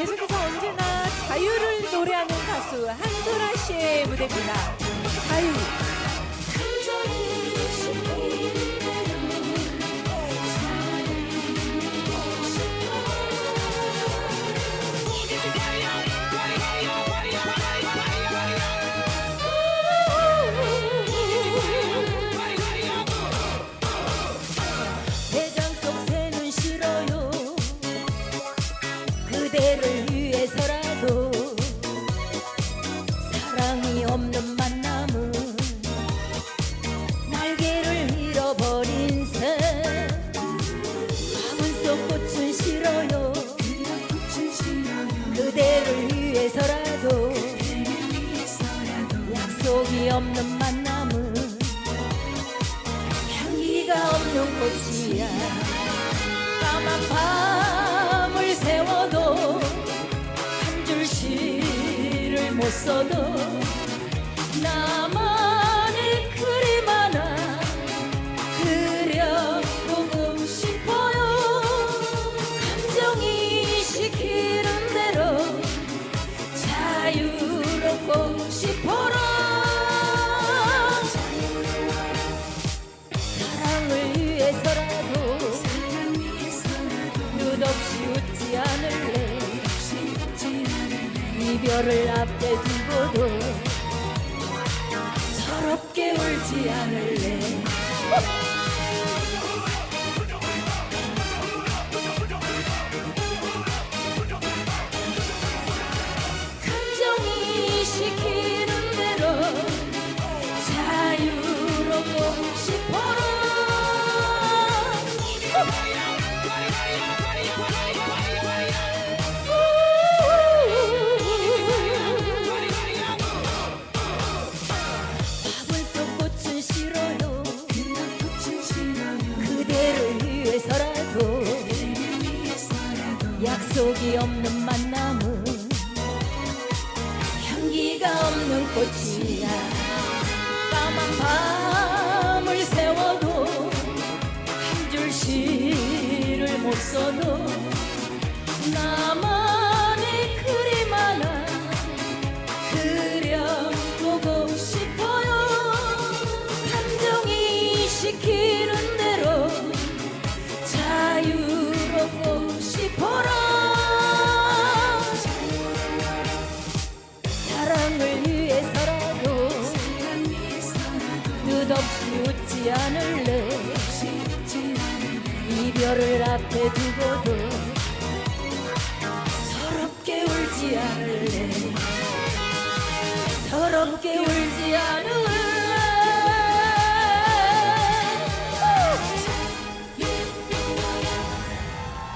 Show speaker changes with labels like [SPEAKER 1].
[SPEAKER 1] 계속해서 언제나 자유를 노래하는 가수 한소라 씨의 무대입니다. 자유.
[SPEAKER 2] 없는 만남은 향기가 없는 꽃이야. 까만 밤을 세워도 한 줄 시를 못 써도 나만의 그림 하나 그려보고 싶어요. 감정이 시키는 대로 자유롭고 싶어라 이별을 앞에 두고도 서럽게 울지 않을래 약속이 없는 만남은 향기가 없는 꽃이야. 까만 밤을 세워도 한 줄 시를 못 써도 나 별을 앞에 두고도 서럽게 울지 않을래. 서럽게 울지